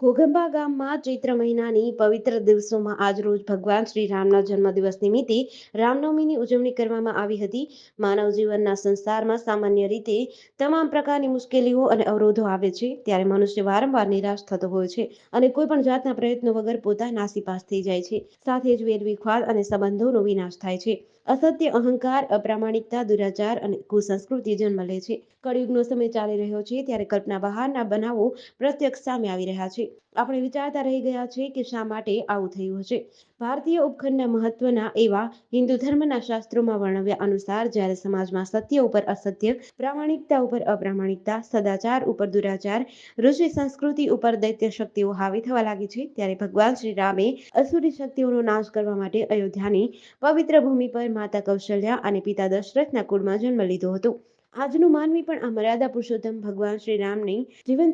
ઘોઘંબા ગામમાં ચૈત્ર મહિનાની પવિત્ર દિવસોમાં આજરોજ ભગવાન શ્રી રામના જન્મદિવસ નિમિત્તે રામનવમીની ઉજવણી કરવામાં આવી હતી. માનવ જીવનના સંસારમાં સામાન્ય રીતે તમામ પ્રકારની મુશ્કેલીઓ અને અવરોધો આવે છે, ત્યારે મનુષ્ય વારંવાર નિરાશ થતો હોય છે અને કોઈ પણ જાતના પ્રયત્નો વગર પોતા નાસીપાસ થઈ જાય છે. સાથે જ વેરવિખવાદ અને સંબંધોનો વિનાશ થાય છે. અસત્ય, અહંકાર, અપ્રામાણિકતા, દુરાચાર અને કુસંસ્કૃતિ જન્મ લે છે. કળિયુગનો સમય ચાલી રહ્યો છે, ત્યારે કલ્પના બહારના બનાવો પ્રત્યક્ષ સામે આવી રહ્યા છે. આપણે વિચારતા રહી ગયા છે કે શા માટે આવું થયું હશે. ભારતીય ઉપખંડના મહત્વના એવા હિન્દુ ધર્મના શાસ્ત્રોમાં વર્ણવ્યા અનુસાર જ્યારે સમાજમાં સત્ય ઉપર અસત્ય, પ્રામાણિકતા ઉપર અપ્રામાણિકતા, સદાચાર ઉપર દુરાચાર, ઋષિ સંસ્કૃતિ ઉપર દૈત્ય શક્તિઓ હાવી થવા લાગી છે, ત્યારે ભગવાન શ્રી રામે અસુરી શક્તિઓનો નાશ કરવા માટે અયોધ્યાની પવિત્ર ભૂમિ પર માતા કૌશલ્યા અને પિતા દશરથના કુળમાં જન્મ લીધો હતો. આજનું માનવી પણ આ મર્યાદા પુરુષોત્તમ ભગવાન શ્રી રામની જીવન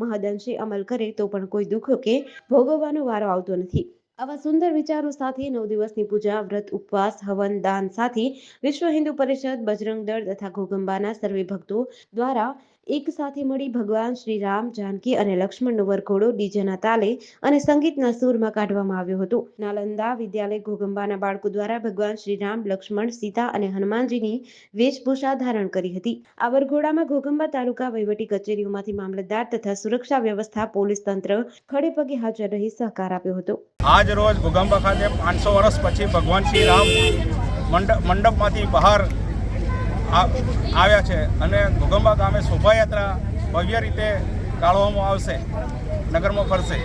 મહદઅંશે અમલ કરે તો પણ કોઈ દુઃખ કે ભોગવવાનો વારો આવતો નથી. આવા સુંદર વિચારો સાથે નવ દિવસની પૂજા, વ્રત, ઉપવાસ, હવન, દાન સાથે વિશ્વ હિન્દુ પરિષદ બજરંગ દળ તથા ઘોગંબાના સર્વે ભક્તો દ્વારા એક સાથે મળી ભગવાન શ્રી રામ, જાનકી અને લક્ષ્મણનો વરઘોડો ડીજેના તાલે અને સંગીતના સૂરમાં કાઢવામાં આવ્યો હતો. નાલંદા વિદ્યાલય ઘોગંબાના બાળકો દ્વારા ભગવાન શ્રી રામ, લક્ષ્મણ, સીતા અને હનુમાનજીની વેશભૂષા ધારણ કરી હતી. આ વરઘોડામાં ઘોગંબા તાલુકા વહીવટી કચેરીઓમાંથી મામલતદાર તથા સુરક્ષા વ્યવસ્થા પોલીસ તંત્ર ખડે પગે હાજર રહી સહકાર આપ્યો હતો. આજ રોજ ભૂગંબા ખાતે પાંચસો વર્ષ પછી ભગવાન શ્રી રામ મંડપ મંડપમાંથી બહાર આવ્યા છે અને ઘોગંબા ગામે શોભાયાત્રા ભવ્ય રીતે કાઢવામાં આવશે. નગરમાં ફરશે.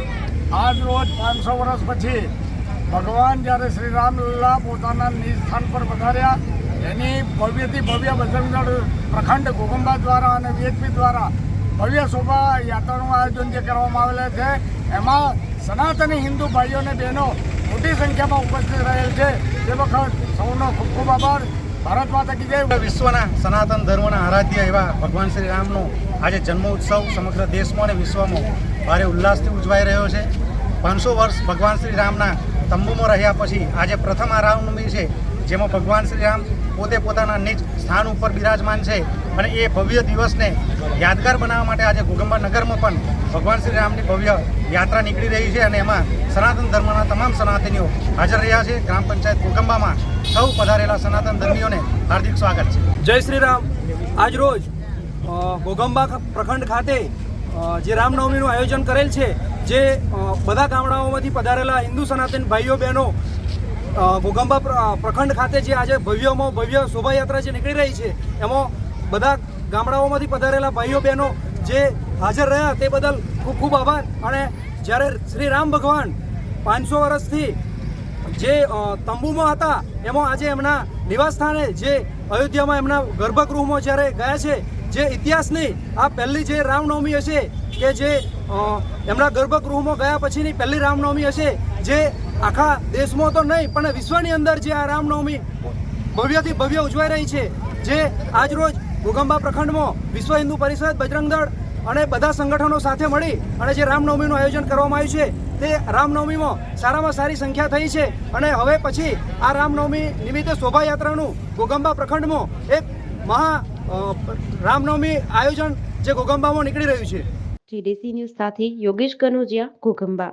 આજ રોજ પાંચસો વર્ષ પછી ભગવાન જ્યારે શ્રી રામલલ્લા પોતાના નિજ સ્થાન પર વધાર્યા એની ભવ્યથી ભવ્ય બજરંગદળ પ્રખંડ ગોગંબા દ્વારા અને વીએચપી દ્વારા ભવ્ય શોભા યાત્રાનું આયોજન જે કરવામાં આવેલ છે, એમાં સનાતની હિન્દુ ભાઈઓ અને બહેનો મોટી સંખ્યામાં ઉપસ્થિત રહેલ છે. તે વખત સૌનો ખૂબ ખૂબ આભાર. ભારત માતા કી જય. વિશ્વના સનાતન ધર્મના આરાધ્ય એવા ભગવાન શ્રી રામનો આજે જન્મ ઉત્સવ સમગ્ર દેશમાં અને વિશ્વમાં ભારે ઉલ્લાસથી ઉજવાઈ રહ્યો છે. પાંચસો વર્ષ ભગવાન શ્રી રામના તંબુમાં રહ્યા પછી આજે પ્રથમ આ રામનવમી છે, જેમાં ભગવાન શ્રી રામ પોતે પોતાના નિજ સ્થાન ઉપર બિરાજમાન છે અને એ ભવ્ય દિવસને યાદગાર બનાવવા માટે આજે ઘોગંબા નગરમાં પણ ભગવાન શ્રી રામની ભવ્ય યાત્રા નીકળી રહી છે અને એમાં સનાતન ધર્મના તમામ સનાતનીઓ હાજર રહ્યા છે. ગ્રામ પંચાયત ઘોગંબામાં સૌ પધારેલા સનાતન ધર્મીઓને હાર્દિક સ્વાગત છે. જય શ્રી રામ આજ રોજ અ, પ્રખંડ ખાતે જે રામનવમીનું આયોજન કરેલ છે જે બધા ગામડાઓમાંથી પધારેલા હિન્દુ સનાતન ભાઈઓ બહેનો અ, પ્રખંડ ખાતે જે આજે ભવ્યમાં ભવ્ય શોભાયાત્રા જે નીકળી રહી છે એમાં બધા ગામડાઓમાંથી પધારેલા ભાઈઓ બહેનો જે હાજર રહ્યા તે બદલ ખૂબ ખૂબ આભાર. અને જ્યારે શ્રી રામ ભગવાન પાંચસો વર્ષથી જે તંબુમાં હતા, એમાં આજે એમના નિવાસ સ્થાને જે અયોધ્યામાં એમના ગર્ભગૃહમાં જ્યારે ગયા છે, જે ઇતિહાસની આ પહેલી જે રામનવમી હશે કે જે એમના ગર્ભગૃહમાં ગયા પછીની પહેલી રામનવમી હશે, જે આખા દેશમાં તો નહીં, પણ વિશ્વની અંદર જે આ રામનવમી ભવ્યથી ભવ્ય ઉજવાઈ રહી છે, જે આજરોજ ભૂગંબા પ્રખંડમાં વિશ્વ હિન્દુ પરિષદ બજરંગ અને બધા સંગઠનો સાથે મળી અને જે રામનવમીનું આયોજન કરવામાં આવ્યું છે, તે રામનવમીમાં સારામાં સારી સંખ્યા થઈ છે. અને હવે પછી આ રામનવમી નિમિત્તે શોભાયાત્રાનું ગોગંબા પ્રખંડમાં એક મહા રામનવમી આયોજન જે ગોગંબામાં નીકળી રહ્યું છે. જીડીસી ન્યૂઝ સાથે યોગેશ કનોજિયા ઘોઘંબા